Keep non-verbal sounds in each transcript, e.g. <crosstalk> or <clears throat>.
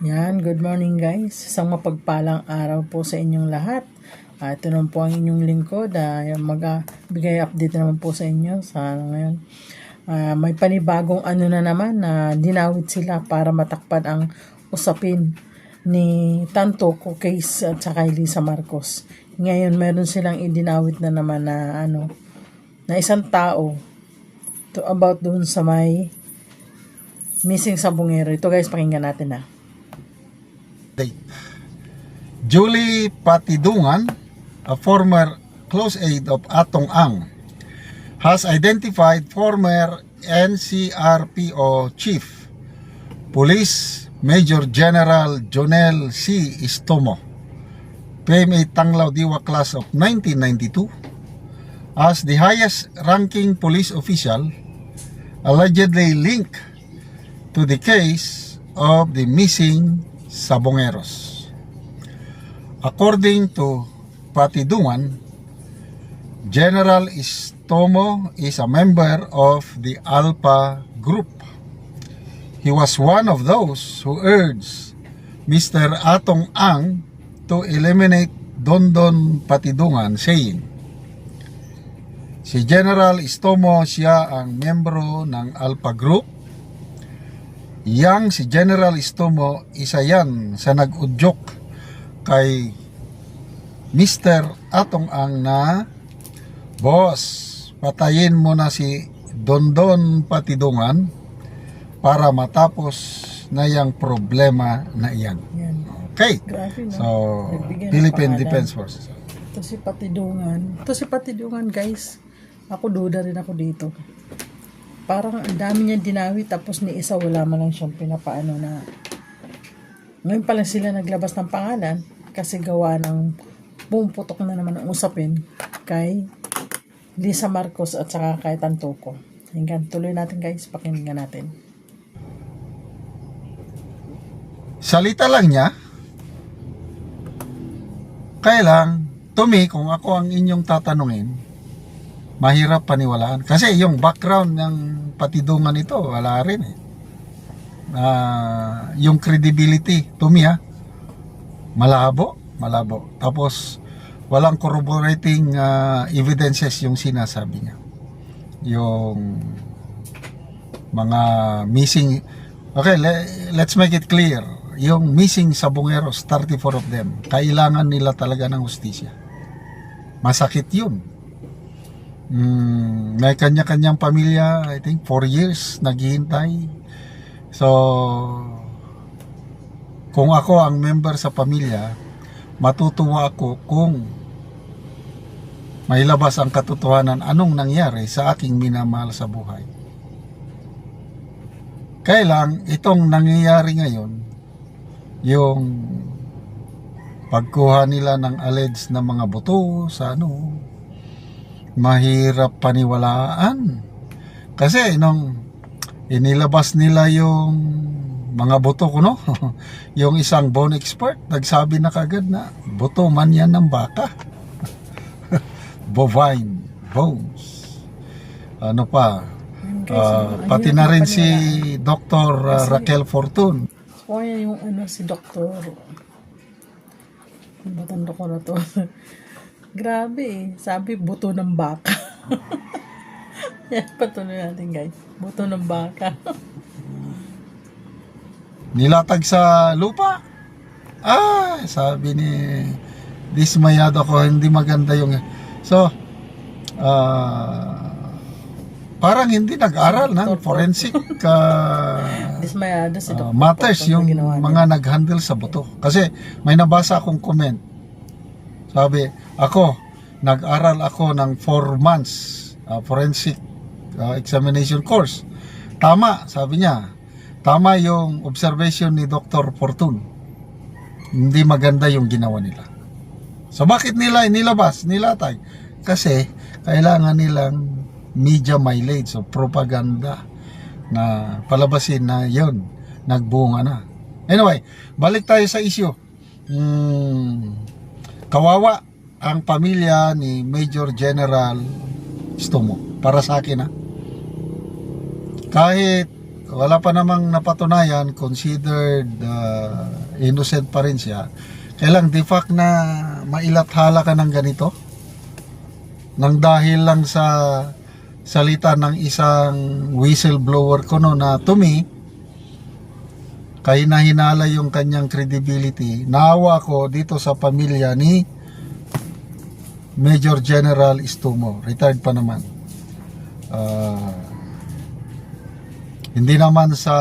Yan, good morning guys. Isang mapagpalang araw po sa inyong lahat. Ah, ito naman po ang inyong lingkod. Uh, magbigay update naman po sa inyo sa ngayon. Ah, may panibagong ano na naman na dinawit sila para matakpan ang usapin ni Tantoco case at saka Lisa Marcos. Ngayon meron silang idinawit na naman na ano na isang tao to about doon sa may missing sa bungero. Ito guys, pakinggan natin na. Date. Julie Patidungan, a former close aide of Atong Ang, has identified former NCRPO Chief Police Major General Jonel C. Istomo, PMA Tanglaw Diwa Class of 1992, as the highest ranking police official allegedly linked to the case of the missing Sabongeros. According to Patidungan, General Istomo is a member of the Alpha Group. He was one of those who urged Mr. Atong Ang to eliminate Dondon Patidungan saying, Si General Istomo siya ang miyembro ng Alpha Group Yang si General Istomo, isa yan sa nag-udyok kay Mr. Atong Ang na Boss, patayin mo na si Dondon Patidungan para matapos na yung problema na iyan. Yan. Okay. Grabe no? So, Philippine. Defense Forces. Ito si Patidungan. Ito si Patidungan guys. Ako duda rin ako dito. Parang ang dami niya dinawi tapos ni isa wala man lang siyang pinapaano na ngayon pa lang sila naglabas ng pangalan kasi gawa ng bumuputok na naman ang usapin kay Lisa Marcos at saka kay Tantoco. Hanggang tuloy natin guys, pakinggan natin. Salita lang niya. Kaya lang, to me, kung ako ang inyong tatanungin, mahirap paniwalaan. Kasi yung background ng patidungan ito, wala rin eh. Ah, yung credibility, to me ha, malabo, malabo. Tapos, walang corroborating ah, evidences yung sinasabi niya. Yung mga missing, okay, le- let's make it clear. Yung missing sabongeros, 34 of them, kailangan nila talaga ng hustisya. Masakit yun. Mm, may kanya-kanyang pamilya, I think 4 years naghihintay. So, kung ako ang member sa pamilya, matutuwa ako kung mailabas ang katotohanan anong nangyari sa aking minamahal sa buhay. Kaya lang, itong nangyayari ngayon, yung pagkuha nila ng alleged na mga buto sa ano, mahirap paniwalaan. Kasi nung inilabas nila yung mga buto ko, no? <laughs> yung isang bone expert, nagsabi na kagad na buto man yan ng baka. <laughs> Bovine bones. Ano pa? Ang pati na rin si. Dr. ah, Raquel Fortun. Yan yung ano si doktor. Batando ko na to. <laughs> Grabe eh. Sabi buto ng baka. <laughs> yan, patuloy natin guys. Buto ng baka. <laughs> Nilatag sa lupa. Ah, sabi ni dismayado ko, hindi maganda yung... So, ah, parang hindi nag-aral ng forensic <laughs> ah, Dismayado si Dr. matters yung mga nag-handle sa buto. Kasi may nabasa akong comment. Sabi, ako, nag-aral ako ng 4 months ah, forensic ah, examination course. Tama, sabi niya. Tama yung observation ni Dr. Fortun. Hindi maganda yung ginawa nila. So bakit nila inilabas, nilatag? Kasi kailangan nilang media mileage o propaganda na palabasin na yon nagbunga na. Anyway, balik tayo sa issue. Hmm, kawawa ang pamilya ni Major General Stomo para sa akin ha. Kahit wala pa namang napatunayan, considered uh, innocent pa rin siya. Kailang de fact na mailathala ka ng ganito? Nang dahil lang sa salita ng isang whistleblower ko no na to me, kay nahinala yung kanyang credibility. Naawa ko dito sa pamilya ni Major General Istumo. Retired pa naman. Ah, hindi naman sa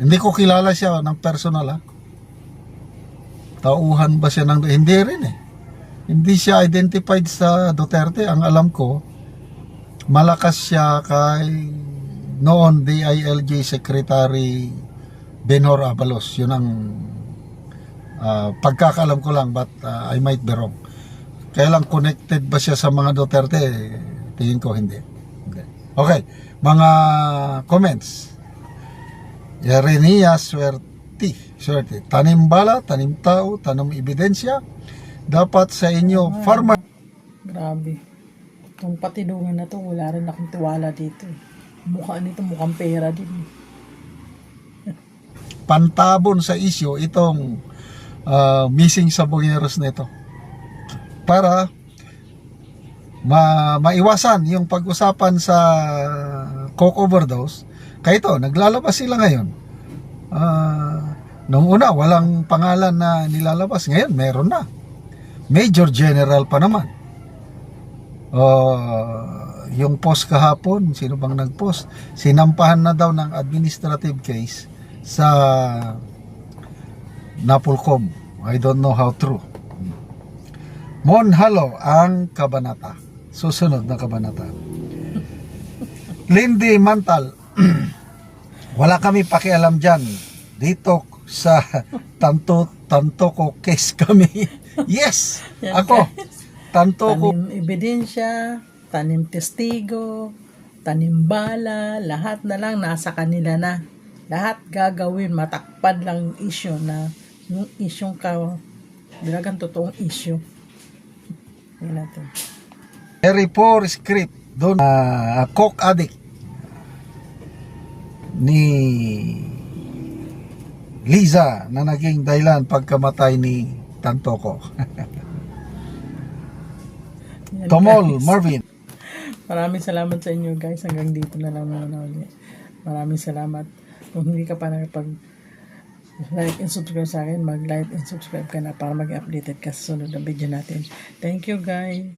hindi ko kilala siya ng personal ha. Tauhan ba siya ng hindi rin eh. Hindi siya identified sa Duterte. Ang alam ko, malakas siya kay noon DILG Secretary Benhor Abalos. Yun ang ah, pagkakalam ko lang but ah, I might be wrong. Kaya lang connected ba siya sa mga Duterte? Tingin ko hindi. Okay. Okay. Mga comments. Yerenia Swerte. Swerte. Tanim bala, tanim tao, tanim ebidensya. Dapat sa inyo, farmer. Grabe. Itong patidungan na to, wala rin akong tiwala dito. eh. Mukha nito, mukhang pera din. Pantabon sa isyo itong ah, missing sabongeros nito. Para ma maiwasan yung pag-usapan sa coke overdose. Kaya ito naglalabas sila ngayon. Ah, nung una walang pangalan na nilalabas. Ngayon meron na. Major General pa naman. Ah, yung post kahapon sino bang nag-post? Sinampahan na daw ng administrative case sa Napolcom. I don't know how true. Monhalo ang kabanata. Susunod na kabanata. <laughs> Lindy Mantal. <clears throat> Wala kami pakialam dyan. Dito sa <laughs> tanto tanto ko case kami. <laughs> yes! Ako. Tanto ko. Tanim ebidensya, tanim testigo, tanim bala, lahat na lang nasa kanila na. Lahat gagawin, matakpan lang yung issue na yung issue ka, bilagang totoong issue. Yan natin. Very poor script doon uh, coke addict ni Liza na naging dahilan pagkamatay ni Tantoko. <laughs> Tomol, guys. Marvin. Maraming salamat sa inyo guys. Hanggang dito na lang muna ulit. Maraming salamat. Kung hindi ka pa nakapag like and subscribe sa akin, mag-like and subscribe ka na para mag-updated ka sa sunod na video natin. Thank you guys.